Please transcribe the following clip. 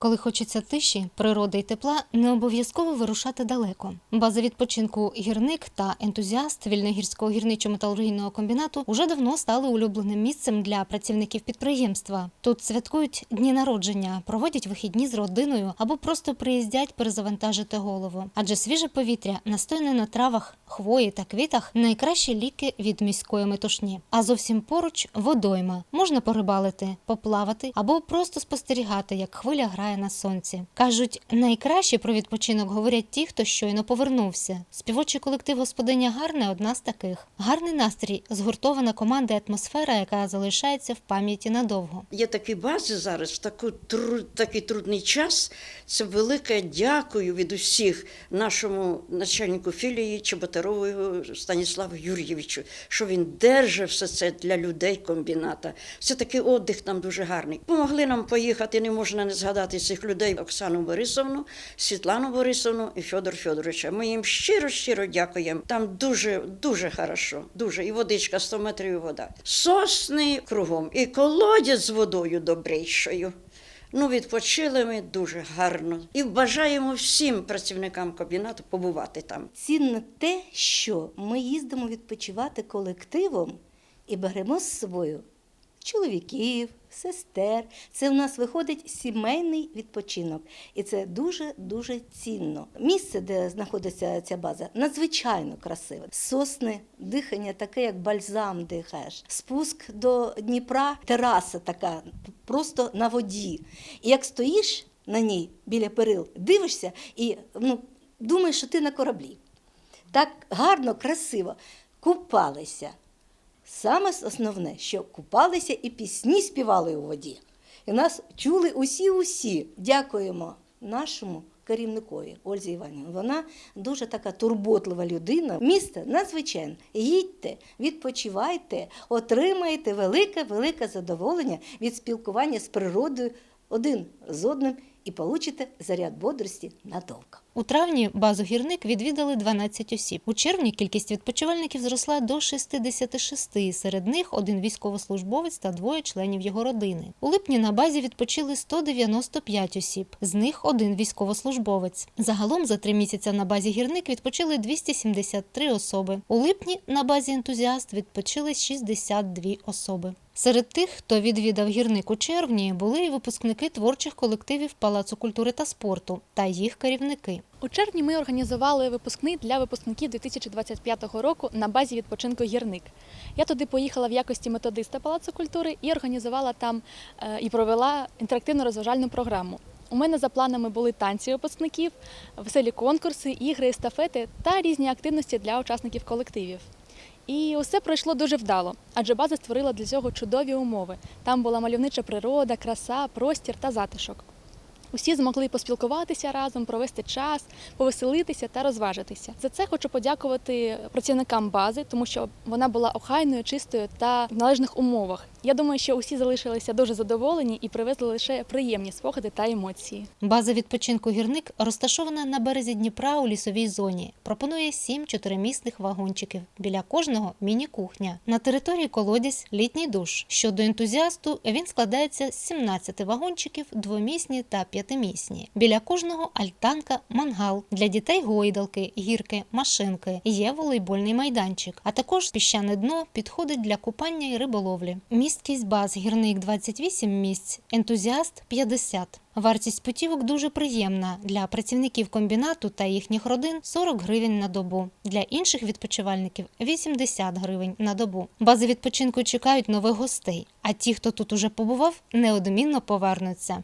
Коли хочеться тиші, природи й тепла, не обов'язково вирушати далеко. База відпочинку гірник та ентузіаст Вільногірського гірничо-металургійного комбінату уже давно стали улюбленим місцем для працівників підприємства. Тут святкують дні народження, проводять вихідні з родиною або просто приїздять перезавантажити голову. Адже свіже повітря, настояне на травах, хвої та квітах найкращі ліки від міської метушні. А зовсім поруч водойма. Можна порибалити, поплавати або просто спостерігати, як хвиля грає на сонці. Кажуть, найкраще про відпочинок говорять ті, хто щойно повернувся. Співочий колектив господиня Гарне одна з таких. Гарний настрій, згуртована команда і атмосфера, яка залишається в пам'яті надовго. Є такі бази зараз в таку, такий трудний час. Це велике дякую від усіх нашому начальнику філії Чеботарову Станіславу Юрійовичу, що він держить все це для людей комбіната. Все таки отдих там дуже гарний. Помогли нам поїхати, не можна не згадати цих людей Оксану Борисовну, Світлану Борисовну і Федор Федоровича. Ми їм щиро щиро дякуємо. Там дуже дуже хорошо, дуже і водичка 100 метрів і вода. Сосни кругом, і колодязь з водою добрейшою. Ну, відпочили ми дуже гарно і бажаємо всім працівникам комбінату побувати там. Цінно те, що ми їздимо відпочивати колективом і беремо з собою чоловіків, сестер. Це в нас виходить сімейний відпочинок, і це дуже дуже цінно. Місце, де знаходиться ця база, надзвичайно красиве. Сосни, дихання таке, як бальзам дихаєш. Спуск до Дніпра, тераса така, просто на воді. І як стоїш на ній біля перил, дивишся і ну, думаєш, що ти на кораблі. Так гарно, красиво. Купалися. Саме основне, що купалися і пісні співали у воді. І нас чули усі-усі. Дякуємо нашому керівникові Ользі Іванівні. Вона дуже така турботлива людина. Місто надзвичайне. Їдьте, відпочивайте, отримаєте велике-велике задоволення від спілкування з природою один з одним і получите заряд бодрості надовго. У травні базу гірник відвідали 12 осіб. У червні кількість відпочивальників зросла до 66, серед них один військовослужбовець та двоє членів його родини. У липні на базі відпочили 195 осіб, з них один військовослужбовець. Загалом за три місяці на базі гірник відпочили 273 особи. У липні на базі ентузіаст відпочили 62 особи. Серед тих, хто відвідав гірник у червні, були і випускники творчих колективів Палацу культури та спорту та їх керівники. У червні ми організували випускний для випускників 2025 року на базі відпочинку Гірник. Я туди поїхала в якості методиста Палацу культури і організувала там е, і провела інтерактивну розважальну програму. У мене за планами були танці випускників, веселі конкурси, ігри, естафети та різні активності для учасників колективів. І усе пройшло дуже вдало, адже база створила для цього чудові умови. Там була мальовнича природа, краса, простір та затишок. Усі змогли поспілкуватися разом, провести час, повеселитися та розважитися. За це хочу подякувати працівникам бази, тому що вона була охайною, чистою та в належних умовах. Я думаю, що усі залишилися дуже задоволені і привезли лише приємні спогади та емоції. База відпочинку гірник розташована на березі Дніпра у лісовій зоні. Пропонує сім чотиримісних вагончиків. Біля кожного міні-кухня. На території колодязь літній душ. Щодо ентузіасту, він складається з 17 вагончиків, двомісні та п'ятимісні. Біля кожного альтанка, мангал для дітей гойдалки, гірки, машинки. Є волейбольний майданчик, а також піщане дно підходить для купання і риболовлі. Місткість баз гірник 28 місць, ентузіаст 50. Вартість путівок дуже приємна для працівників комбінату та їхніх родин 40 гривень на добу. Для інших відпочивальників 80 гривень на добу. Бази відпочинку чекають нових гостей, а ті, хто тут уже побував, неодмінно повернуться.